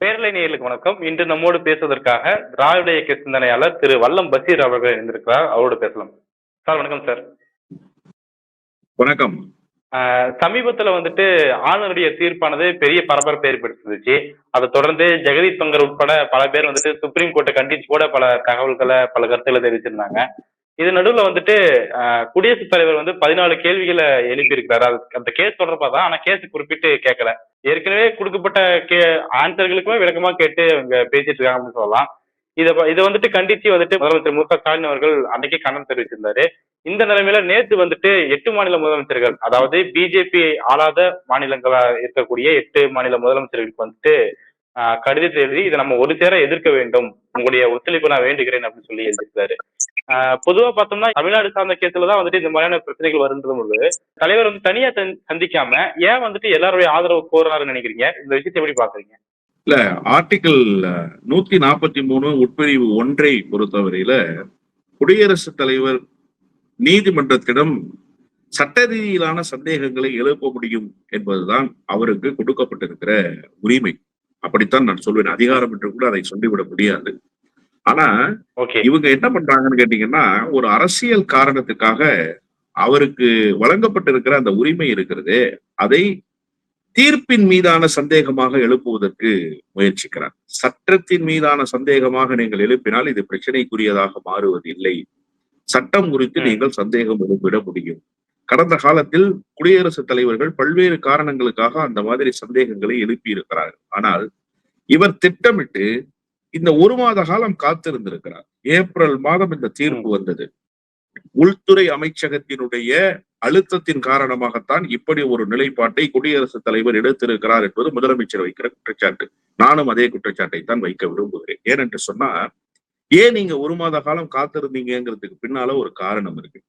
பேரலை நேயர்களுக்கு வணக்கம். இன்று நம்மோடு பேசுவதற்காக திராவிட இயக்க சிந்தனையாளர் திரு வல்லம் பஷீர் அவர்கள் இருந்திருக்கிறார் அவரோடு பேசலாம். சார் வணக்கம் சார். வணக்கம். சமீபத்துல வந்துட்டு ஆளுநருடைய தீர்ப்பானது பெரிய பரபரப்பை ஏற்படுத்திருந்துச்சு அதை தொடர்ந்து ஜெகதீப் தங்கர் உட்பட பல பேர் வந்துட்டு சுப்ரீம் கோர்ட்டை கண்டிச்சு கூட பல தகவல்களை பல கருத்துக்களை தெரிவிச்சிருந்தாங்க. இது நடுவுல வந்துட்டு குடியரசுத் தலைவர் வந்து பதினாலு கேள்விகளை எழுப்பியிருக்கிறாரு. அது அந்த கேஸ் தொடர்பா தான் ஆனா கேஸ் குறிப்பிட்டு கேட்கல ஏற்கனவே கொடுக்கப்பட்ட கே ஆன்சர்களுக்குமே விளக்கமா கேட்டு அவங்க பேசிட்டு இருக்காங்க அப்படின்னு சொல்லலாம். இதை இதை வந்துட்டு கண்டிச்சு வந்துட்டு முதலமைச்சர் மு க ஸ்டாலின் அவர்கள் அன்னைக்கே கண்டனம் தெரிவிச்சிருந்தாரு. இந்த நிலைமையில நேற்று வந்துட்டு எட்டு மாநில முதலமைச்சர்கள் அதாவது பிஜேபி ஆளாத மாநிலங்களா இருக்கக்கூடிய எட்டு மாநில முதலமைச்சர்களுக்கு வந்துட்டு கடிதத்தை எழுதி இதை நம்ம ஒரு சேர எதிர்க்க வேண்டும். உங்களுடைய ஒத்துழைப்பு நான் வேண்டுகிறேன் அப்படின்னு சொல்லி எழுதியிருக்காரு. பொதுவா பார்த்தோம்னா தமிழ்நாடு சார்ந்த கேஸ்ல தான் வந்துட்டு இந்த மாதிரியான பிரச்சனைகள் வருன்றது பொழுது தலைவர் வந்து தனியா சந்திக்காம ஏன் வந்துட்டு எல்லாருடைய ஆதரவு கோருறாருன்னு நினைக்கிறீங்க? இந்த விஷயத்தை எப்படி பாக்குறீங்க இல்ல ஆர்டிகிள் நூத்தி நாற்பத்தி மூணு உட்பிரிவு ஒன்றை பொறுத்தவரையில குடியரசுத் தலைவர் நீதிமன்றத்திடம் சட்ட ரீதியிலான சந்தேகங்களை எழுப்ப முடியும் என்பதுதான் அவருக்கு கொடுக்கப்பட்டிருக்கிற உரிமை. அப்படித்தான் நான் சொல்வேன். அதிகாரம் என்று கூட அதை சொல்லிவிட முடியாது. ஆனா இவங்க என்ன பண்றாங்கன்னு கேட்டீங்கன்னா ஒரு அரசியல் காரணத்துக்காக அவருக்கு வழங்கப்பட்டிருக்கிற அந்த உரிமை இருக்கிறது அதை தீர்ப்பின் மீதான சந்தேகமாக எழுப்புவதற்கு முயற்சிக்கிறார். சட்டத்தின் மீதான சந்தேகமாக நீங்கள் எழுப்பினால் இது பிரச்சனைக்குரியதாக மாறுவது இல்லை சட்டம் குறித்து. நீங்கள் சந்தேகம் எழுப்பிட முடியும். கடந்த காலத்தில் குடியரசுத் தலைவர்கள் பல்வேறு காரணங்களுக்காக அந்த மாதிரி சந்தேகங்களை எழுப்பி இருக்கிறார்கள் ஆனால் இவர் திட்டமிட்டு இந்த ஒரு மாத காலம் காத்திருந்திருக்கிறார். ஏப்ரல் மாதம் இந்த தீர்ப்பு வந்தது. உள்துறை அமைச்சகத்தினுடைய அழுத்தத்தின் காரணமாகத்தான் இப்படி ஒரு நிலைப்பாட்டை குடியரசுத் தலைவர் எடுத்திருக்கிறார் என்பது முதலமைச்சர் வைக்கிற குற்றச்சாட்டு. நானும் அதே குற்றச்சாட்டை தான் வைக்க விரும்புகிறேன். ஏனென்று சொன்னா ஏன் நீங்க ஒரு மாத காலம் காத்திருந்தீங்கிறதுக்கு பின்னால ஒரு காரணம் இருக்கு.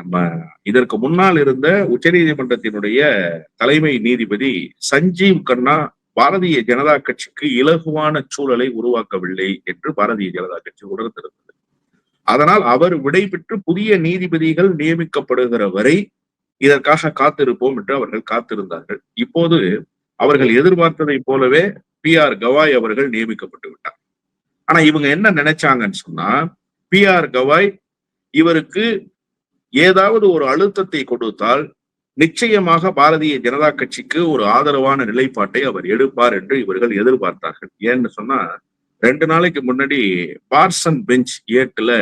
நம்ம இதற்கு முன்னால் இருந்த உச்சநீதிமன்றத்தினுடைய தலைமை நீதிபதி சஞ்சீவ் கண்ணா பாரதிய ஜனதா கட்சிக்கு இலகுவான சூழலை உருவாக்கவில்லை என்று பாரதிய ஜனதா கட்சி உணர்ந்திருந்தது. அதனால் அவர் விடைபெற்று புதிய நீதிபதிகள் நியமிக்கப்படுகிற வரை இதற்காக காத்திருப்போம் என்று அவர்கள் காத்திருந்தார்கள். இப்போது அவர்கள் எதிர்பார்த்ததை போலவே பி ஆர் கவாய் அவர்கள் நியமிக்கப்பட்டு விட்டார். ஆனா இவங்க என்ன நினைச்சாங்கன்னு சொன்னா பி ஆர் கவாய் இவருக்கு ஏதாவது ஒரு அழுத்தத்தை கொடுத்தால் நிச்சயமாக பாரதிய ஜனதா கட்சிக்கு ஒரு ஆதரவான நிலைப்பாட்டை அவர் எடுப்பார் என்று இவர்கள் எதிர்பார்த்தார்கள். ஏன்னு சொன்னா ரெண்டு நாளைக்கு முன்னாடி பார்சன் பெஞ்ச் ஏட்டுல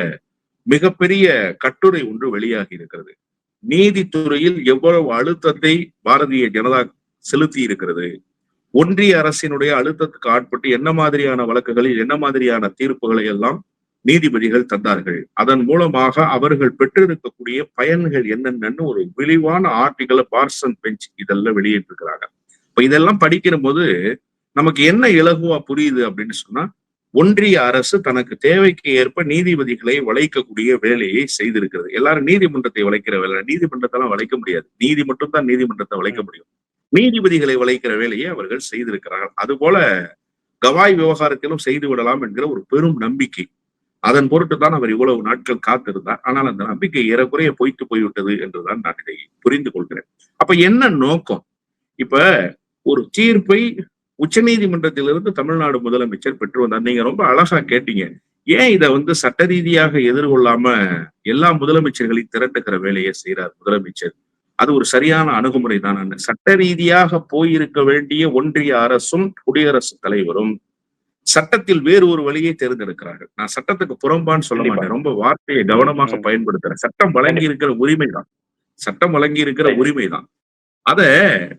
மிகப்பெரிய கட்டுரை ஒன்று வெளியாகி இருக்கிறது. நீதித்துறையில் எவ்வளவு அழுத்தத்தை பாரதிய ஜனதா செலுத்தி இருக்கிறது? ஒன்றிய அரசினுடைய அழுத்தத்துக்கு ஆட்பட்டு என்ன மாதிரியான வழக்குகளில் என்ன மாதிரியான தீர்ப்புகளை எல்லாம் நீதிபதிகள் தந்தார்கள். அதன் மூலமாக அவர்கள் பெற்றிருக்கக்கூடிய பயன்கள் என்னென்னு ஒரு விரிவான ஆர்டிகளை பார்சன் பெஞ்ச் இதெல்லாம் வெளியிட்டிருக்கிறாங்க. இப்ப இதெல்லாம் படிக்கிற போது நமக்கு என்ன இலகுவா புரியுது அப்படின்னு சொன்னா ஒன்றிய அரசு தனக்கு தேவைக்கு ஏற்ப நீதிபதிகளை வளைக்கக்கூடிய வேலையை செய்திருக்கிறது. எல்லாரும் நீதிமன்றத்தை வளைக்கிற வேலை நீதிமன்றத்தெல்லாம் வளைக்க முடியாது. நீதி மட்டும்தான் நீதிமன்றத்தை வளைக்க முடியும். நீதிபதிகளை வளைக்கிற வேலையை அவர்கள் செய்திருக்கிறார்கள். அதுபோல கவாய் விவகாரத்திலும் செய்து விடலாம் என்கிற ஒரு பெரும் நம்பிக்கை. அதன் பொருட்டு தான் அவர் இவ்வளவு நாட்கள் காத்திருந்தார். ஆனால் அந்த நம்பிக்கை ஏறக்குறைய பொய்த்து போய்விட்டது என்றுதான் நான் இதை புரிந்து கொள்கிறேன். அப்ப என்ன நோக்கம்? இப்ப ஒரு தீர்ப்பை உச்சநீதிமன்றத்திலிருந்து தமிழ்நாடு முதலமைச்சர் பெற்று வந்தார். நீங்க ரொம்ப அழகா கேட்டீங்க. ஏன் இதை வந்து சட்ட ரீதியாக எதிர்கொள்ளாம எல்லா முதலமைச்சர்களையும் திரட்டுகிற வேலையை செய்யறார் முதலமைச்சர்? அது ஒரு சரியான அணுகுமுறை தான் சட்ட ரீதியாக போயிருக்க வேண்டிய ஒன்றிய அரசும் குடியரசுத் தலைவரும் சட்டத்தில் வேறு ஒரு வழியை தேர்ந்தெடுக்கிறார்கள். நான் சட்டத்துக்கு புறம்பான்னு சொல்ல. மாட்டேன். ரொம்ப வார்த்தையை கவனமாக. பயன்படுத்துறேன். சட்டம் வழங்கி இருக்கிற உரிமை தான் சட்டம் வழங்கி இருக்கிற சரி. உரிமை தான் அத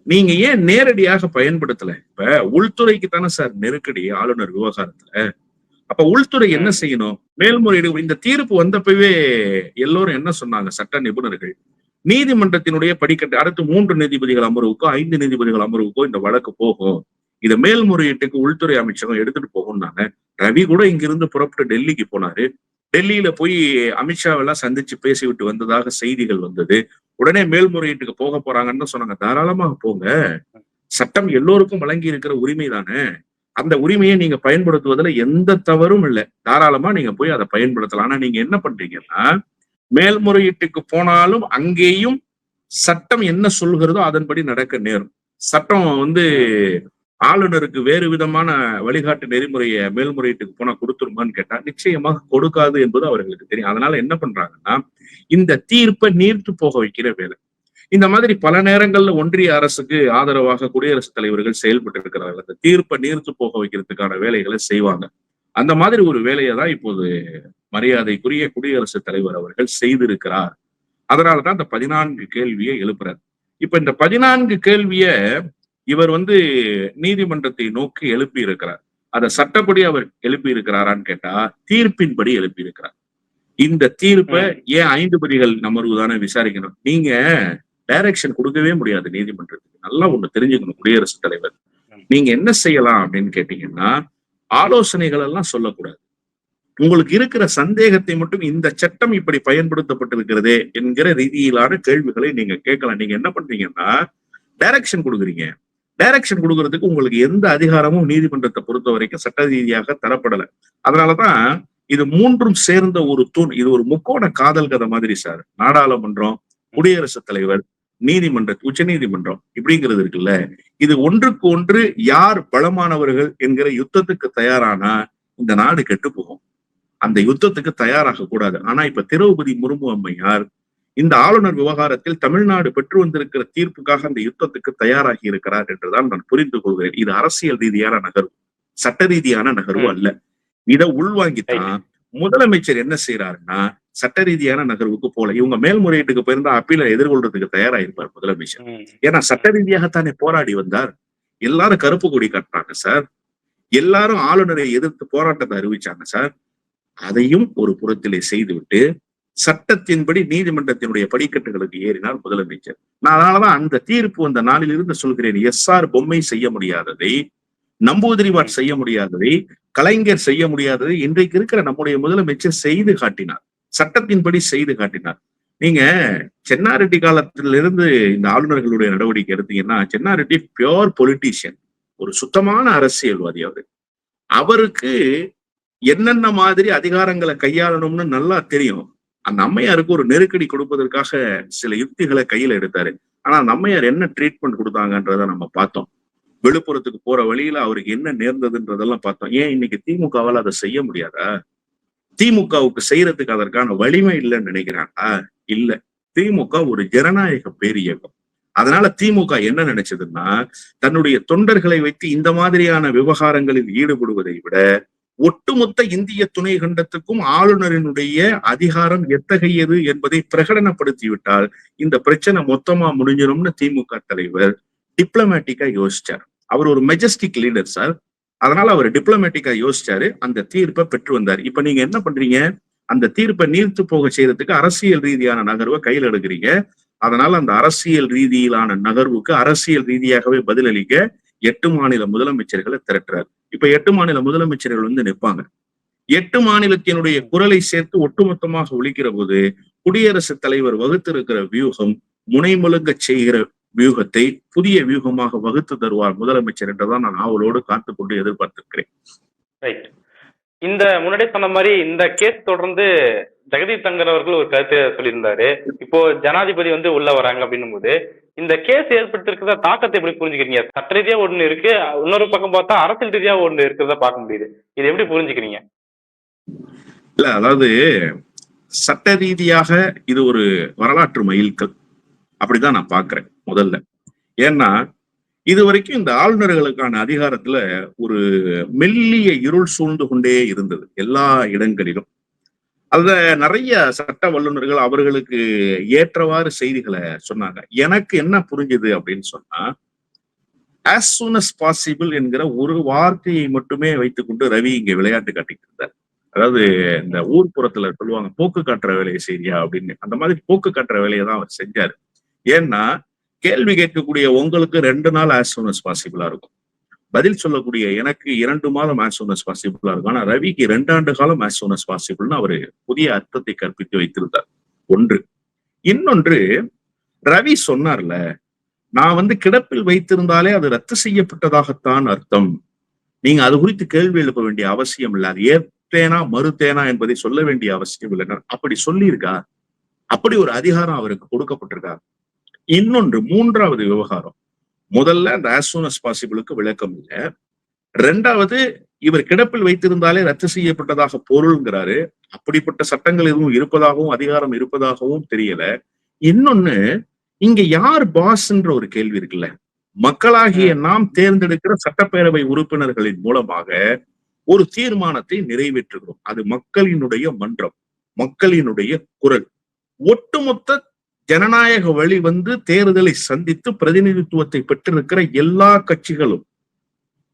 நீங்க ஏன் நேரடியாக பயன்படுத்தல? இப்ப உள்துறைக்கு தானே சார் நெருக்கடி ஆளுநர் விவகாரத்துல. அப்ப உள்துறை என்ன. செய்யணும்? மேல்முறையீடு இந்த தீர்ப்பு வந்தப்பவே எல்லோரும் என்ன சொன்னாங்க? சட்ட நிபுணர்கள். நீதிமன்றத்தினுடைய படிக்கட்டு அடுத்து மூன்று நீதிபதிகள் அமர்வுக்கோ ஐந்து நீதிபதிகள் அமர்வுக்கோ இந்த வழக்கு போகும். இத மேல்முறையீட்டுக்கு உள்துறை அமைச்சகம் எடுத்துட்டு போகும்னாங்க ரவி கூட இங்கிருந்து புறப்பட்டு டெல்லிக்கு போனாரு. டெல்லியில போய் அமித்ஷாவெல்லாம் சந்திச்சு பேசிவிட்டு வந்ததாக செய்திகள் வந்தது. உடனே மேல்முறையீட்டுக்கு போக போறாங்கன்னு சொன்னாங்க. தாராளமாக போங்க. சட்டம் எல்லோருக்கும் வழங்கி இருக்கிற உரிமை தானே. அந்த உரிமையை நீங்க பயன்படுத்துவதுல எந்த தவறும் இல்லை. தாராளமா நீங்க போய் அதை பயன்படுத்தலாம். ஆனா நீங்க என்ன பண்றீங்கன்னா மேல்முறையீட்டுக்கு போனாலும் அங்கேயும் சட்டம் என்ன சொல்கிறதோ அதன்படி நடக்க நேரும். சட்டம் வந்து ஆளுநருக்கு வேறு விதமான வழிகாட்டு நெறிமுறையை மேல்முறையீட்டுக்கு போனா கொடுத்துருமான்னு கேட்டா நிச்சயமாக கொடுக்காது என்பது அவர்களுக்கு தெரியும். அதனால என்ன பண்றாங்கன்னா இந்த தீர்ப்பை நீர்த்து போக வைக்கிற வேலை. இந்த மாதிரி பல நேரங்கள்ல ஒன்றிய அரசுக்கு ஆதரவாக குடியரசுத் தலைவர்கள் செயல்பட்டு இருக்கிறார்கள். அந்த தீர்ப்பை நீர்த்து போக வைக்கிறதுக்கான வேலைகளை செய்வாங்க. அந்த மாதிரி ஒரு வேலையை தான் இப்போது மரியாதைக்குரிய குடியரசுத் தலைவர் அவர்கள் செய்திருக்கிறார். அதனாலதான் அந்த பதினான்கு கேள்வியை எழுப்புறாரு. இப்ப இந்த பதினான்கு கேள்விய இவர் வந்து நீதிமன்றத்தை நோக்கி எழுப்பி இருக்கிறார் அதை சட்டப்படி அவர் எழுப்பி இருக்கிறாரான்னு கேட்டா தீர்ப்பின்படி எழுப்பி இருக்கிறார் இந்த தீர்ப்பை ஏன் ஐந்து பதிகள் அமர்வு தானே விசாரிக்கணும்? நீங்க டைரக்ஷன் கொடுக்கவே முடியாது நீதிமன்றத்துக்கு. நல்லா ஒண்ணு தெரிஞ்சுக்கணும் குடியரசுத் தலைவர். நீங்க என்ன செய்யலாம் அப்படின்னு கேட்டீங்கன்னா ஆலோசனைகள் எல்லாம் சொல்லக்கூடாது. உங்களுக்கு இருக்கிற சந்தேகத்தை மட்டும் இந்த சட்டம் இப்படி பயன்படுத்தப்பட்டிருக்கிறதே என்கிற ரீதியிலான கேள்விகளை நீங்க கேட்கலாம். நீங்க என்ன பண்றீங்கன்னா டைரக்ஷன் கொடுக்குறீங்க. டைரக்ஷன் கொடுக்கறதுக்கு உங்களுக்கு எந்த அதிகாரமும் நீதிமன்றத்தை பொறுத்த வரைக்கும் சட்ட ரீதியாக தரப்படல. அதனாலதான் இது மூன்றும் சேர்ந்த ஒரு தூண். இது ஒரு முக்கோண காதல் கதை மாதிரி சார். நாடாளுமன்றம் குடியரசுத் தலைவர் நீதிமன்ற உச்ச நீதிமன்றம் இப்படிங்கிறது இருக்குல்ல. இது ஒன்றுக்கு ஒன்று யார் பலமானவர்கள் என்கிற யுத்தத்துக்கு தயாரானா இந்த நாடு கெட்டு போகும். அந்த யுத்தத்துக்கு தயாராக கூடாது. ஆனா இப்ப திரௌபதி முர்மு அம்மையார் இந்த ஆளுநர் விவகாரத்தில் தமிழ்நாடு பெற்று வந்திருக்கிற தீர்ப்புக்காக அந்த யுத்தத்துக்கு தயாராகி இருக்கிறார் என்றுதான் நான் புரிந்து கொள்கிறேன். இது அரசியல் ரீதியான நகர்வு. சட்ட ரீதியான நகர்வு அல்ல. இதை உள்வாங்கித்தான் முதலமைச்சர் என்ன செய்யறாருன்னா சட்ட ரீதியான நகர்வுக்கு போல இவங்க மேல்முறையீட்டுக்கு போயிருந்தா அப்பீல எதிர்கொள்றதுக்கு தயாராயிருப்பார் முதலமைச்சர். ஏன்னா சட்ட ரீதியாகத்தானே போராடி வந்தார். எல்லாரும் கருப்பு கொடி கட்டுறாங்க சார். எல்லாரும் ஆளுநரை எதிர்த்து போராட்டத்தை அறிவிச்சாங்க சார். அதையும் ஒரு புறத்திலே செய்துவிட்டு சட்டத்தின்படி நீதிமன்றத்தினுடைய படிக்கட்டுகளுக்கு ஏறினார் முதலமைச்சர். நான் அதனாலதான் அந்த தீர்ப்பு அந்த நாளில் இருந்து சொல்கிறேன். எஸ் ஆர் பொம்மை செய்ய முடியாததை நம்பூதிரிவாட் செய்ய முடியாததை கலைஞர் செய்ய முடியாததை இன்றைக்கு இருக்கிற நம்முடைய முதலமைச்சர் செய்து காட்டினார். சட்டத்தின்படி செய்து காட்டினார். நீங்க சென்னாரெட்டி காலத்திலிருந்து இந்த ஆளுநர்களுடைய நடவடிக்கை எடுத்தீங்கன்னா சென்னாரெட்டி பியோர் பொலிட்டீஷியன் ஒரு சுத்தமான அரசியல்வாதி அவரு. அவருக்கு என்னென்ன மாதிரி அதிகாரங்களை கையாளணும்னு நல்லா தெரியும். அந்த அம்மையாருக்கு ஒரு நெருக்கடி கொடுப்பதற்காக சில யுக்திகளை கையில எடுத்தாரு. ஆனா அந்த அம்மையார் என்ன ட்ரீட்மெண்ட் கொடுத்தாங்கன்றத நம்ம பார்த்தோம். விழுப்புரத்துக்கு போற வழியில அவருக்கு என்ன நேர்ந்ததுன்றதெல்லாம் பார்த்தோம். ஏன் இன்னைக்கு திமுகவால் அதை செய்ய முடியாதா? திமுகவுக்கு செய்யறதுக்கு அதற்கான வலிமை இல்லைன்னு நினைக்கிறாங்களா? இல்ல. திமுக ஒரு ஜனநாயக பேரியக்கம் அதனால திமுக என்ன நினைச்சதுன்னா தன்னுடைய தொண்டர்களை வைத்து இந்த மாதிரியான விவகாரங்களில் ஈடுபடுவதை விட ஒட்டுமொத்த இந்திய துணை கண்டத்துக்கும் ஆளுநரினுடைய அதிகாரம் எத்தகையது என்பதை பிரகடனப்படுத்திவிட்டால் இந்த பிரச்சனை மொத்தமா முடிஞ்சிடும்னு திமுக தலைவர் டிப்ளமேட்டிக்கா யோசிச்சார். அவர் ஒரு மெஜஸ்டிக் லீடர் சார் அதனால அவர் டிப்ளமேட்டிக்கா யோசிச்சாரு. அந்த தீர்ப்பை பெற்று வந்தார். இப்ப நீங்க என்ன பண்றீங்க? அந்த தீர்ப்பை நீர்த்து போக செய்யறதுக்கு அரசியல் ரீதியான நகர்வை கையில் எடுக்கிறீங்க. அதனால அந்த அரசியல் ரீதியிலான நகர்வுக்கு அரசியல் ரீதியாகவே பதிலளிக்க எட்டு மாநில முதலமைச்சர்களை திரட்டுறாரு. இப்ப எட்டு மாநில முதலமைச்சர்கள் வந்து நிற்பாங்க. எட்டு மாநிலத்தினுடைய குரலை சேர்த்து ஒட்டுமொத்தமாக ஒழிக்கிற போது குடியரசுத் தலைவர் வகுத்திருக்கிற வியூகம் முனைமுழுங்க செய்கிற வியூகத்தை புதிய வியூகமாக வகுத்து தருவார் முதலமைச்சர் என்றுதான் நான் ஆவலோடு காத்துக்கொண்டு எதிர்பார்த்திருக்கிறேன். இந்த முன்னாடி சொன்ன மாதிரி இந்த கேஸ் தொடர்ந்து ஜெகதீப் தங்கர் அவர்கள் ஒரு கருத்தை சொல்லியிருந்தாரு. இப்போ ஜனாதிபதி வந்து உள்ள வராங்க அப்படின்னும் போது இந்த கேஸ் ஏற்பட்டிருக்கிற தாக்கத்தை எப்படி புரிஞ்சுக்கிறீங்க? சட்ட ரீதியா ஒண்ணு இருக்கு இன்னொரு பக்கம் பார்த்தா அரசியல் ரீதியா ஒண்ணு இருக்கிறத பார்க்க முடியுது. இது எப்படி புரிஞ்சுக்கிறீங்க? இல்ல அதாவது சட்ட ரீதியாக இது ஒரு வரலாற்று மைல்கல். அப்படிதான் நான் பாக்குறேன் முதல்ல. ஏன்னா இது வரைக்கும் இந்த ஆளுநர்களுக்கான அதிகாரத்துல ஒரு மெல்லிய இருள் சூழ்ந்து கொண்டே இருந்தது எல்லா இடங்களிலும். அத நிறைய சட்ட வல்லுநர்கள் அவர்களுக்கு ஏற்றவாறு செய்திகளை சொன்னாங்க. எனக்கு என்ன புரிஞ்சுது அப்படின்னு சொன்னா ஆஸ் சூன் அஸ் பாசிபிள் என்கிற ஒரு வார்த்தையை மட்டுமே வைத்துக்கொண்டு ரவி இங்க விளையாட்டு காட்டிட்டு இருந்தார். அதாவது இந்த ஊர்ப்புறத்துல சொல்லுவாங்க போக்கு காட்டுற வேலையை செய்யா அப்படின்னு. அந்த மாதிரி போக்கு காட்டுற வேலையை தான் அவர் செஞ்சாரு. ஏன்னா கேள்வி கேட்கக்கூடிய உங்களுக்கு ரெண்டு நாள் ஆஸ் சூன் அஸ் பாசிபிளா இருக்கும். பதில் சொல்லக்கூடிய எனக்கு இரண்டு மாதம் ஆஸ் சூன் அஸ் பாசிபிளா இருக்கும். ஆனா ரவிக்கு ரெண்டாண்டு காலம் ஆஸ் சூன் அஸ் பாசிபிள்னு அவர் புதிய அர்த்தத்தை கற்பித்து வைத்திருந்தார். ஒன்று. இன்னொன்று ரவி சொன்னார்ல நான் வந்து கிடப்பில் வைத்திருந்தாலே அது ரத்து செய்யப்பட்டதாகத்தான் அர்த்தம். நீங்க அது குறித்து கேள்வி எழுப்ப வேண்டிய அவசியம் இல்லை. அது ஏற்றேனா மறுத்தேனா என்பதை சொல்ல வேண்டிய அவசியம் இல்லை. அப்படி சொல்லியிருக்கா? அப்படி ஒரு அதிகாரம் அவருக்கு கொடுக்கப்பட்டிருக்கா? இன்னொன்று மூன்றாவது விவகாரம். முதல்ல அந்த ஆஸ் பாசிபிளுக்கு விளக்கம் இல்லை. ரெண்டாவது இவர் கிடப்பில் வைத்திருந்தாலே ரத்து செய்யப்பட்டதாக பொருள்ங்கிறாரு. அப்படிப்பட்ட சட்டங்கள் எதுவும் இருப்பதாகவும் அதிகாரம் இருப்பதாகவும் தெரியல. இன்னொன்னு இங்க யார் பாஸ்ன்ற ஒரு கேள்வி இருக்குல்ல. மக்களாகிய நாம் தேர்ந்தெடுக்கிற சட்டப்பேரவை உறுப்பினர்களின் மூலமாக ஒரு தீர்மானத்தை நிறைவேற்றுகிறோம். அது மக்களினுடைய மன்றம் மக்களினுடைய குரல். ஒட்டுமொத்த ஜனநாயக வழி வந்து தேர்தலை சந்தித்து பிரதிநிதித்துவத்தை பெற்றிருக்கிற எல்லா கட்சிகளும்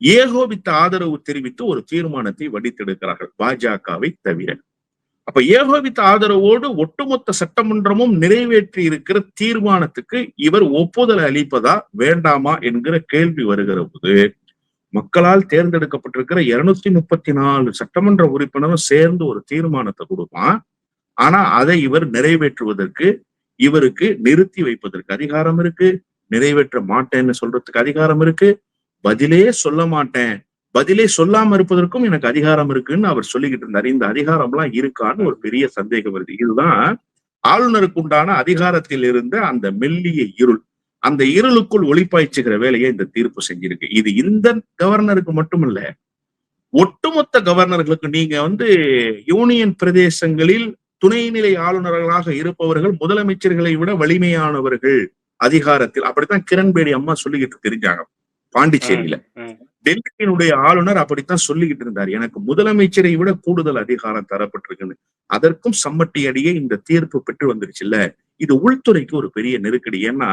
ஏகோபித்த ஆதரவு தெரிவித்து ஒரு தீர்மானத்தை வடித்தெடுக்கிறார்கள். பாஜகவை தவிர. அப்ப ஏகோபித்த ஆதரவோடு ஒட்டுமொத்த சட்டமன்றமும் நிறைவேற்றி இருக்கிற தீர்மானத்துக்கு இவர் ஒப்புதல் அளிப்பதா வேண்டாமா என்கிற கேள்வி வருகிற போது மக்களால் தேர்ந்தெடுக்கப்பட்டிருக்கிற இருநூத்தி முப்பத்தி நாலு சட்டமன்ற உறுப்பினரும் சேர்ந்து ஒரு தீர்மானத்தை கொடுப்பான். ஆனா அதை இவர் நிறைவேற்றுவதற்கு இவருக்கு நிறுத்தி வைப்பதற்கு அதிகாரம் இருக்கு. நிறைவேற்ற மாட்டேன்னு சொல்றதுக்கு அதிகாரம் இருக்கு. பதிலே சொல்ல மாட்டேன். பதிலே சொல்லாம இருப்பதற்கும் எனக்கு அதிகாரம் இருக்குன்னு அவர் சொல்லிக்கிட்டு இருந்தார். இந்த அதிகாரம் எல்லாம் இருக்கான்னு ஒரு பெரிய சந்தேகம் வருது. இதுதான் ஆளுநருக்கு உண்டான அதிகாரத்தில் இருந்த அந்த மெல்லிய இருள். அந்த இருளுக்குள் ஒளிப்பாய்ச்சுகிற வேலையை இந்த தீர்ப்பு செஞ்சிருக்கு. இது இந்த கவர்னருக்கு மட்டுமல்ல ஒட்டுமொத்த கவர்னர்களுக்கு. நீங்க வந்து யூனியன் பிரதேசங்களில் துணைநிலை ஆளுநர்களாக இருப்பவர்கள் முதலமைச்சர்களை விட வலிமையானவர்கள் அதிகாரத்தில். அப்படித்தான் கிரண்பேடி அம்மா சொல்லிக்கிட்டு தெரிஞ்சாங்க பாண்டிச்சேரியில. டெல்லியினுடைய ஆளுநர் அப்படித்தான் சொல்லிக்கிட்டு இருந்தார். எனக்கு முதலமைச்சரை விட கூடுதல் அதிகாரம் தரப்பட்டிருக்குன்னு. அதற்கும் சம்மட்டி அடியே இந்த தீர்ப்பு பெற்று வந்துருச்சுல்ல. இது உள்துறைக்கு ஒரு பெரிய நெருக்கடி. ஏன்னா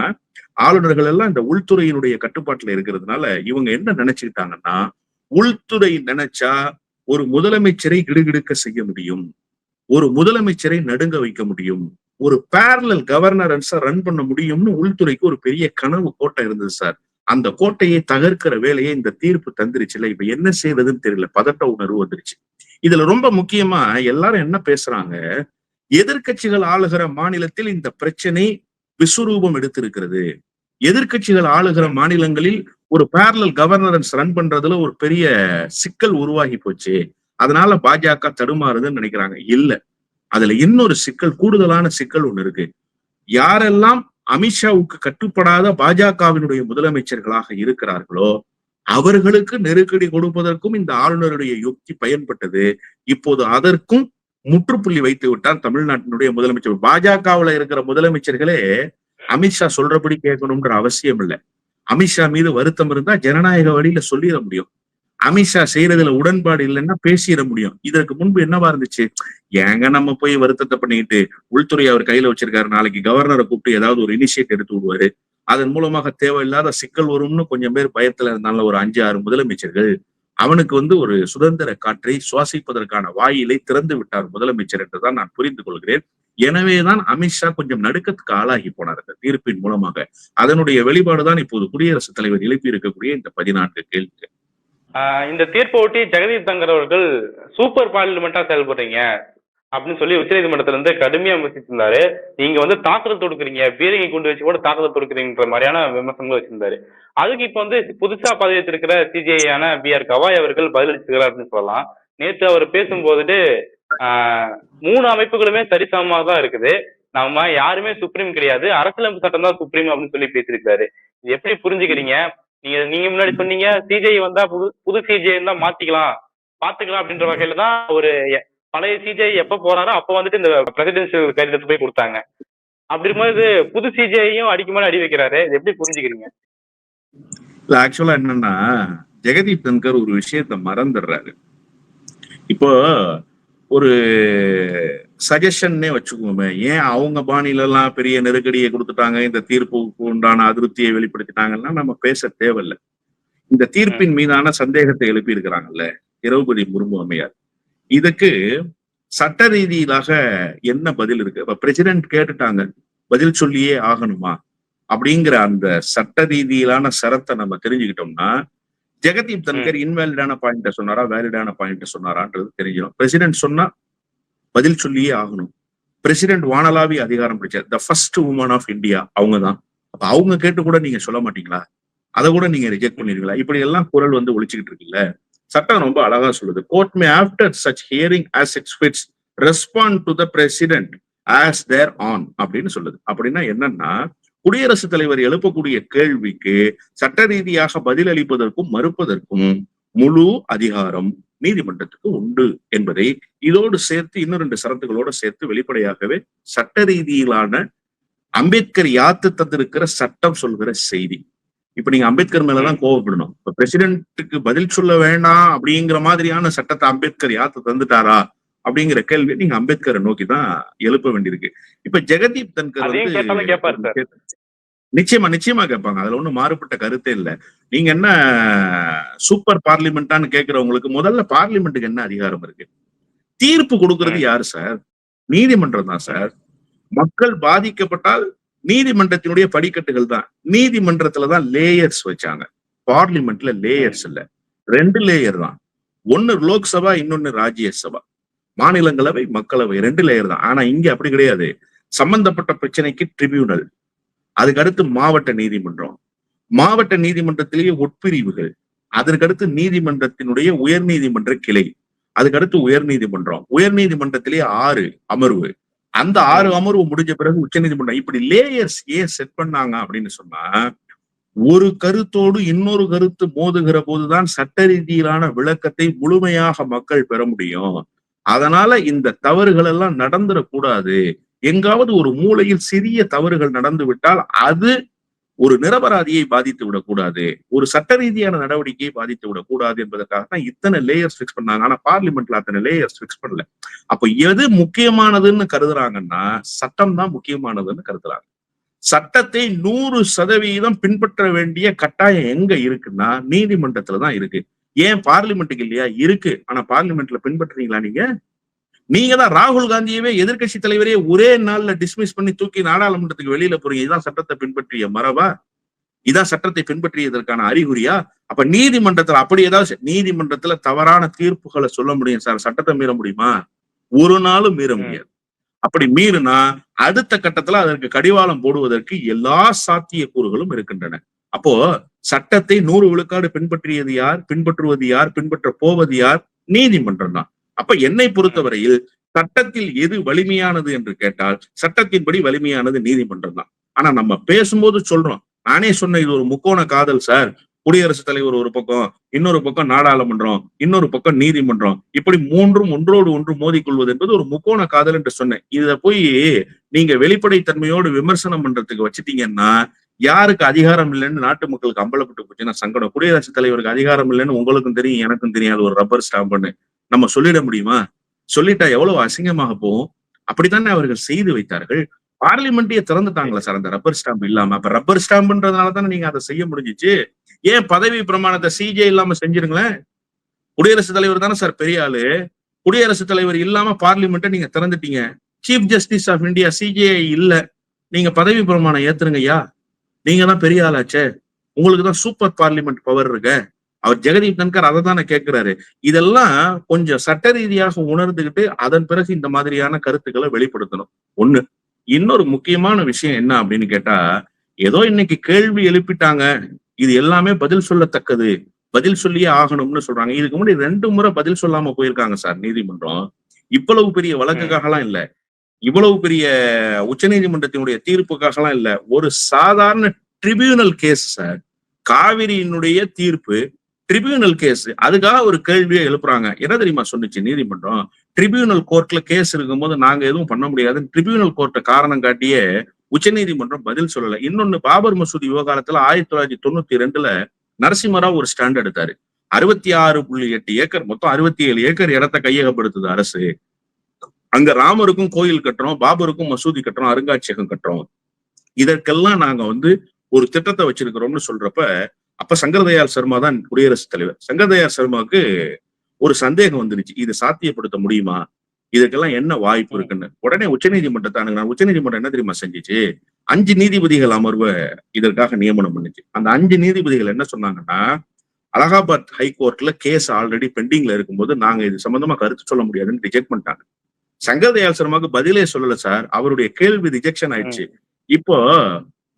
ஆளுநர்கள் எல்லாம் இந்த உள்துறையினுடைய கட்டுப்பாட்டுல இருக்கிறதுனால இவங்க என்ன நினைச்சுக்கிட்டாங்கன்னா உள்துறை நினைச்சா ஒரு முதலமைச்சரை கிடுகிடுக்க செய்ய முடியும். ஒரு முதலமைச்சரை நடுங்க வைக்க முடியும். ஒரு பேரலல் கவர்னரன்ஸா ரன் பண்ண முடியும்னு உள்துறைக்கு ஒரு பெரிய கனவு கோட்டை இருந்தது சார். அந்த கோட்டையை தகர்க்கிற வேலையை இந்த தீர்ப்பு தந்துருச்சுல இப்ப என்ன செய்யறதுன்னு தெரியல. பதட்ட உணர்வு வந்துருச்சு. இதுல ரொம்ப முக்கியமா எல்லாரும் என்ன பேசுறாங்க? எதிர்க்கட்சிகள் ஆளுகிற மாநிலத்தில் இந்த பிரச்சனை விஸ்வரூபம் எடுத்திருக்கிறது. எதிர்க்கட்சிகள் ஆளுகிற மாநிலங்களில் ஒரு பேரலல் கவர்னரன்ஸ் ரன் பண்றதுல ஒரு பெரிய சிக்கல் உருவாகி போச்சு. அதனால பாஜக தடுமாறுதுன்னு நினைக்கிறாங்க. இல்ல. அதுல இன்னொரு சிக்கல் கூடுதலான சிக்கல் ஒண்ணு இருக்கு. யாரெல்லாம் அமித்ஷாவுக்கு கட்டுப்படாத பாஜகவினுடைய முதலமைச்சர்களாக இருக்கிறார்களோ அவர்களுக்கு நெருக்கடி கொடுப்பதற்கும் இந்த ஆளுநருடைய யுக்தி பயன்பட்டது. இப்போது அதற்கும் முற்றுப்புள்ளி வைத்து விட்டார் தமிழ்நாட்டினுடைய முதலமைச்சர் பாஜகவுல இருக்கிற முதலமைச்சர்களே அமித்ஷா சொல்றபடி கேட்கணும்ன்ற அவசியம் இல்லை. அமித்ஷா மீது வருத்தம் இருந்தா ஜனநாயக வழியில சொல்லிட முடியும். அமித்ஷா செய்யறதுல உடன்பாடு இல்லைன்னா பேசிட முடியும். இதற்கு முன்பு என்னவா இருந்துச்சு? ஏங்க நம்ம போய் வருத்தத்தை பண்ணிட்டு உள்துறை அவர் கையில வச்சிருக்காரு. நாளைக்கு கவர்னரை கூப்பிட்டு ஏதாவது ஒரு இனிஷியேட் எடுத்து விடுவாரு. அதன் மூலமாக தேவையில்லாத சிக்கல் வரும்னு கொஞ்சம் பேர் பயத்துல இருந்தாலும் ஒரு அஞ்சு ஆறு முதலமைச்சர்கள் அவனுக்கு வந்து ஒரு சுதந்திர காற்றை சுவாசிப்பதற்கான வாயிலை திறந்து விட்டார் முதலமைச்சர் என்றுதான் நான் புரிந்து கொள்கிறேன். எனவேதான் அமித்ஷா கொஞ்சம் நடுக்கத்துக்கு ஆளாகி போனார் அந்த தீர்ப்பின் மூலமாக. அதனுடைய வெளிப்பாடுதான் இப்போது குடியரசுத் தலைவர் எழுப்பி இருக்கக்கூடிய இந்த பதினான்கு கேள்வி இந்த தீர்ப்பை ஒட்டி ஜெகதீப் தங்கர் அவர்கள் சூப்பர் பார்லிமெண்டா செயல்படுறீங்க அப்படின்னு சொல்லி உச்சநீதிமன்றத்துல இருந்து கடுமையா விமர்சிச்சிருந்தாரு. நீங்க வந்து தாக்குதல் தொடுக்குறீங்க பீரங்கி கொண்டு வச்சு கூட தாக்குதல் தொடுக்குறீங்கன்ற மாதிரியான விமர்சனங்கள் வச்சிருந்தாரு. அதுக்கு இப்ப வந்து புதுசா பதவியேற்றிருக்கிற சிஜிஐ ஆன பி ஆர் கவாய் அவர்கள் பதிலளிச்சிருக்கிறார் அப்படின்னு சொல்லலாம். நேற்று அவர் பேசும்போது ஆஹ் மூணு அமைப்புகளுமே சரிசமமாக தான் இருக்குது. நம்ம யாருமே சுப்ரீம் கிடையாது. அரசியலமைப்பு சட்டம் தான் சுப்ரீம் அப்படின்னு சொல்லி பேசியிருக்காரு எப்படி புரிஞ்சுக்கிறீங்க? நீங்க நீங்க முன்னாடி சொன்னீங்க சிஜே வந்தா புது புது சிஜே தான் மாத்திக்கலாம். பாத்துக்கலாம் அப்படின்ற வகையில தான் ஒரு எ- பழைய சிஜே எப்ப போறாரோ அப்ப வந்துட்டு இந்த பிரசிடென்சியல் கடிதத்தை போய் கொடுத்தாங்க. அப்படி இருக்கும்போது புது சிஜேயும் அடிக்கு அடி வைக்கிறாரு. இது எப்படி புரிஞ்சுக்கிறீங்க? இல்ல ஆக்சுவலா என்னன்னா ஜெகதீப் தன்கர் ஒரு விஷயத்த மறந்துடுறாரு. இப்போ ஒரு சஜஷன்னே வச்சுக்கோமே. ஏன் அவங்க பாணியில எல்லாம் பெரிய நெருக்கடியை கொடுத்துட்டாங்க? இந்த தீர்ப்புக்கு உண்டான அதிருப்தியை வெளிப்படுத்திட்டாங்கன்னா நம்ம பேச தேவையில்ல. இந்த தீர்ப்பின் மீதான சந்தேகத்தை எழுப்பி இருக்கிறாங்கல்ல திரௌபதி முர்மு அம்மையார். இதுக்கு சட்ட ரீதியிலாக என்ன பதில் இருக்கு? இப்ப பிரசிடென்ட் கேட்டுட்டாங்க. பதில் சொல்லியே ஆகணுமா? அப்படிங்கிற அந்த சட்ட ரீதியிலான சரத்தை நம்ம தெரிஞ்சுக்கிட்டோம்னா ஜெகதீப் தன்கர் இன்வேலிடான பாயிண்ட சொன்னாரா வேலிடான பாயிண்ட சொன்னாரான்றது தெரிஞ்சிடும். பிரசிடென்ட் சொன்னா பதில் சொல்லியே ஆகணும். பிரசிடென்ட் வானலாவி அதிகாரம் பிடிச்சார். The first woman of India அவங்க தான் அப்ப அவங்க கேட்டு கூட நீங்க சொல்ல மாட்டீங்களா? அதை கூட நீங்க ரிஜெக்ட் பண்ணிருக்கீங்களா இப்படி எல்லாம் குரல் வந்து ஒழிச்சுக்கிட்டு இருக்குல்ல? சட்டம் ரொம்ப அழகா சொல்லுது. Court may after such hearing as its fits respond to the president as thereon அப்படின்னு சொல்லுது. அப்படின்னா என்னன்னா குடியரசுத் தலைவர் எழுப்பக்கூடிய கேள்விக்கு சட்ட ரீதியாக பதிலளிப்பதற்கும் மறுப்பதற்கும் முழு அதிகாரம் நீதிமன்றத்துக்கு உண்டு என்பதை இதோடு சேர்த்து இன்னும் ரெண்டு சரத்துகளோட சேர்த்து வெளிப்படையாகவே சட்ட ரீதியிலான அம்பேத்கர் யாத்து தந்திருக்கிற சட்டம் சொல்கிற செய்தி. இப்ப நீங்க அம்பேத்கர் மேலதான் கோவப்படணும். இப்ப பிரசிடென்ட்டுக்கு பதில் சொல்ல வேண்டாம் அப்படிங்கிற மாதிரியான சட்டத்தை அம்பேத்கர் யாத்து தந்துட்டாரா? அப்படிங்கிற கேள்வி நீங்க அம்பேத்கரை நோக்கி தான் எழுப்ப வேண்டியிருக்கு. இப்ப ஜெகதீப் தன்கர் சார். நிச்சயமா நிச்சயமா கேட்பாங்க. அதுல ஒண்ணும் மாறுபட்ட கருத்தே இல்ல. நீங்க என்ன சூப்பர் பார்லிமெண்டான்னு கேக்குறவங்களுக்கு முதல்ல பார்லிமெண்ட்டுக்கு என்ன அதிகாரம் இருக்கு? தீர்ப்பு கொடுக்கறது யாரு சார்? நீதிமன்றம் தான் சார். மக்கள் பாதிக்கப்பட்டால் நீதிமன்றத்தினுடைய படிக்கட்டுகள் தான். நீதிமன்றத்துல தான் லேயர்ஸ் வச்சாங்க. பார்லிமெண்ட்ல லேயர்ஸ் இல்ல. ரெண்டு லேயர் தான். ஒன்னு லோக்சபா இன்னொன்னு ராஜ்யசபா. மாநிலங்களவை மக்களவை ரெண்டு லேயர் தான். ஆனா இங்க அப்படி கிடையாது. சம்பந்தப்பட்ட பிரச்சனைக்கு ட்ரிபியூனல் அதுக்கு அடுத்து மாவட்ட நீதிமன்றம். மாவட்ட நீதிமன்றத்திலேயே உட்பிரிவுகள் அதற்கடுத்து நீதிமன்றத்தினுடைய உயர் நீதிமன்ற கிளை. அதுக்கடுத்து உயர் நீதிமன்றம். உயர் நீதிமன்றத்திலேயே ஆறு அமர்வு. அந்த ஆறு அமர்வு முடிஞ்ச பிறகு உச்ச நீதிமன்றம். இப்படி லேயர்ஸ் ஏன் செட் பண்ணாங்க அப்படின்னு சொன்னா ஒரு கருத்தோடு இன்னொரு கருத்து மோதுகிற போதுதான் சட்ட ரீதியிலான விளக்கத்தை முழுமையாக மக்கள் பெற முடியும். அதனால இந்த தவறுகள் எல்லாம் நடந்துடக்கூடாது. எங்காவது ஒரு மூலையில் சிறிய தவறுகள் நடந்து விட்டால் அது ஒரு நிரபராதியை பாதித்து விடக்கூடாது. ஒரு சட்ட ரீதியான நடவடிக்கையை பாதித்து விடக்கூடாது என்பதற்காக தான் இத்தனை லேயர்ஸ் ஃபிக்ஸ் பண்ணாங்க. ஆனா பார்லிமெண்ட்ல அத்தனை லேயர்ஸ் ஃபிக்ஸ் பண்ணல. அப்ப எது முக்கியமானதுன்னு கருதுறாங்கன்னா சட்டம் தான் முக்கியமானதுன்னு கருதுறாங்க. சட்டத்தை நூறு சதவீதம் பின்பற்ற வேண்டிய கட்டாயம் எங்க இருக்குன்னா நீதிமன்றத்துல தான் இருக்கு. ஏன் பார்லிமெண்ட்டுக்கு இல்லையா? இருக்கு. ஆனா பார்லிமெண்ட்ல பின்பற்றுறீங்களா நீங்க? நீங்க தான் ராகுல் காந்தியவே எதிர்க்கட்சி தலைவரே ஒரே நாள்ல டிஸ்மிஸ் பண்ணி தூக்கி நாடாளுமன்றத்துக்கு வெளியில போறீங்க. இதான் சட்டத்தை பின்பற்றிய மரபா? இதான் சட்டத்தை பின்பற்றியதற்கான அறிகுறியா? அப்ப நீதிமன்றத்துல அப்படி ஏதாவது நீதிமன்றத்துல தவறான தீர்ப்புகளை சொல்ல முடியும் சார்? சட்டத்தை மீற முடியுமா? ஒரு நாளும் மீற முடியாது. அப்படி மீறினா அடுத்த கட்டத்துல அதற்கு கடிவாளம் போடுவதற்கு எல்லா சாத்தியக்கூறுகளும் இருக்கின்றன. அப்போ சட்டத்தை நூறு விழுக்காடு பின்பற்றியது யார்? பின்பற்றுவது யார்? பின்பற்ற போவது யார்? நீதிமன்றம் தான். அப்ப என்னை பொறுத்தவரையில் சட்டத்தில் எது வலிமையானது என்று கேட்டால் சட்டத்தின்படி வலிமையானது நீதிமன்றம் தான். ஆனா நம்ம பேசும்போது சொல்றோம். நானே சொன்ன இது ஒரு முக்கோண காதல் சார். குடியரசுத் தலைவர் ஒரு பக்கம் இன்னொரு பக்கம் நாடாளுமன்றம் இன்னொரு பக்கம் நீதிமன்றம். இப்படி மூன்றும் ஒன்றோடு ஒன்று மோதிக்கொள்வது என்பது ஒரு முக்கோண காதல் என்று சொன்னேன். இத போய் நீங்க வெளிப்படைத்தன்மையோடு விமர்சனம் பண்றதுக்கு வச்சுட்டீங்கன்னா யாருக்கு அதிகாரம் இல்லைன்னு நாட்டு மக்களுக்கு அம்பலப்பட்டு போச்சுன்னா சங்கடம். குடியரசுத் தலைவருக்கு அதிகாரம் இல்லைன்னு உங்களுக்கும் தெரியும் எனக்கும் தெரியும். அது ஒரு ரப்பர் ஸ்டாம்ப்னு நம்ம சொல்லிட முடியுமா? சொல்லிட்டா எவ்வளவு அசிங்கமாக போகும்? அப்படித்தானே அவர்கள் செய்து வைத்தார்கள்? பார்லிமெண்ட்டையே திறந்துட்டாங்களா சார் அந்த ரப்பர் ஸ்டாம்ப் இல்லாம. அப்ப ரப்பர் ஸ்டாம்ப்ன்றதுனால தானே நீங்க அதை செய்ய முடிஞ்சிச்சு? ஏன் பதவி பிரமாணத்தை சிஜே இல்லாம செஞ்சிருங்களேன்? குடியரசுத் தலைவர் தானே சார் பெரிய ஆளு. குடியரசுத் தலைவர் இல்லாம பார்லிமெண்ட்டை நீங்க திறந்துட்டீங்க. Chief justice of India CJ இல்ல. நீங்க பதவி பிரமாணம் ஏத்துருங்க ஐயா நீங்க தான் பெரிய ஆளாச்சே. உங்களுக்கு தான் சூப்பர் பார்லிமெண்ட் பவர் இருக்க. அவர் ஜெகதீப் தன்கர் அதை தானே கேட்கிறாரு இதெல்லாம் கொஞ்சம் சட்ட ரீதியாக உணர்ந்துகிட்டு அதன் பிறகு இந்த மாதிரியான கருத்துக்களை வெளிப்படுத்தணும். ஒண்ணு இன்னொரு முக்கியமான விஷயம் என்ன அப்படின்னு கேட்டா ஏதோ இன்னைக்கு கேள்வி எழுப்பிட்டாங்க. இது எல்லாமே பதில் சொல்லத்தக்கது. பதில் சொல்லியே ஆகணும்னு சொல்றாங்க. இதுக்கு முன்னாடி ரெண்டு முறை பதில் சொல்லாம போயிருக்காங்க சார் நீதிமன்றம். இவ்வளவு பெரிய வழக்குக்காகலாம் இல்லை. இவ்வளவு பெரிய உச்சநீதிமன்றத்தினுடைய தீர்ப்புக்காகலாம் இல்ல. ஒரு சாதாரண ட்ரிபியூனல் கேஸ் சார் காவிரியினுடைய தீர்ப்பு ட்ரிபியூனல் கேஸ் அதுக்காக ஒரு கேள்வியை எழுப்புறாங்க. என்ன தெரியுமா சொன்னிச்சு நீதிமன்றம்? ட்ரிபியூனல் கோர்ட்ல கேஸ் இருக்கும்போது நாங்க எதுவும் பண்ண முடியாது ட்ரிபியூனல் கோர்ட்டை காரணம் காட்டியே உச்சநீதிமன்றம் பதில் சொல்லல. இன்னொன்னு பாபர் மசூதி விவகாரத்துல ஆயிரத்தி தொள்ளாயிரத்தி தொண்ணூத்தி ரெண்டுல நரசிம்மராவ் ஒரு ஸ்டாண்ட் எடுத்தாரு. அறுபத்தி ஆறு புள்ளி எட்டு ஏக்கர் மொத்தம் அறுபத்தி ஏழு ஏக்கர் இடத்த கையகப்படுத்துது அரசு. அங்க ராமருக்கும் கோயில் கட்டுறோம் பாபருக்கும் மசூதி கட்டுறோம் அருங்காட்சியகம் கட்டுறோம். இதற்கெல்லாம் நாங்க வந்து ஒரு திட்டத்தை வச்சிருக்கிறோம்னு சொல்றப்ப அப்ப சங்கரதயாள் சர்மா தான் குடியரசுத் தலைவர். சங்கரதயாள் சர்மாவுக்கு ஒரு சந்தேகம் வந்துருச்சு. இது சாத்தியப்படுத்த முடியுமா? இதுக்கெல்லாம் என்ன வாய்ப்பு இருக்குன்னு. உடனே உச்சநீதிமன்றத்தை அணுகுனா உச்சநீதிமன்றம் என்ன தெரியுமா செஞ்சிச்சு? அஞ்சு நீதிபதிகள் அமர்வை இதற்காக நியமனம் பண்ணுச்சு. அந்த அஞ்சு நீதிபதிகள் என்ன சொன்னாங்கன்னா அலகாபாத் ஹைகோர்ட்ல கேஸ் ஆல்ரெடி பெண்டிங்ல இருக்கும்போது நாங்க இது சம்பந்தமா கருத்து சொல்ல முடியாதுன்னு ரிஜெக்ட் பண்ணிட்டாங்க. சங்கர்தயாள் சர்மாவுக்கு பதிலே சொல்லல சார். அவருடைய கேள்வி ரிஜெக்ஷன் ஆயிடுச்சு. இப்போ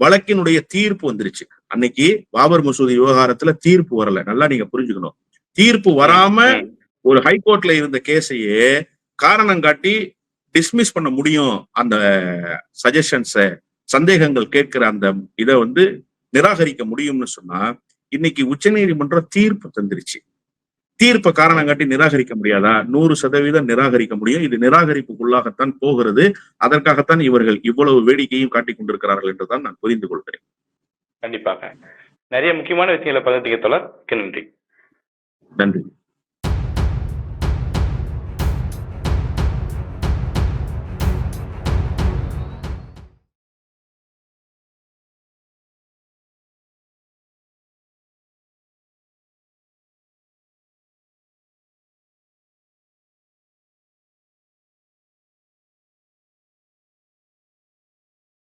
வழக்கினுடைய தீர்ப்பு வந்துருச்சு. அன்னைக்கு பாபர் மசூதி விவகாரத்துல தீர்ப்பு வரல. நல்லா நீங்க புரிஞ்சுக்கணும். தீர்ப்பு வராம ஒரு ஹைகோர்ட்ல இருந்த கேஸையே காரணம் காட்டி டிஸ்மிஸ் பண்ண முடியும் அந்த சஜஷன்ஸ சந்தேகங்கள் கேட்கிற அந்த இதை வந்து நிராகரிக்க முடியும்னு சொன்னா இன்னைக்கு உச்சநீதிமன்றம் தீர்ப்பு தந்துருச்சு. தீர்ப்பை காரணம் காட்டி நிராகரிக்க முடியாதா? நூறு சதவீதம் நிராகரிக்க முடியும். இது நிராகரிப்புக்குள்ளாகத்தான் போகிறது. அதற்காகத்தான் இவர்கள் இவ்வளவு வேடிக்கையும் காட்டிக் கொண்டிருக்கிறார்கள் என்றுதான் நான் புரிந்து கொள்கிறேன். கண்டிப்பாக. நிறைய முக்கியமான விஷயங்களை பகிர்ந்துக்க மிக்க நன்றி. நன்றி.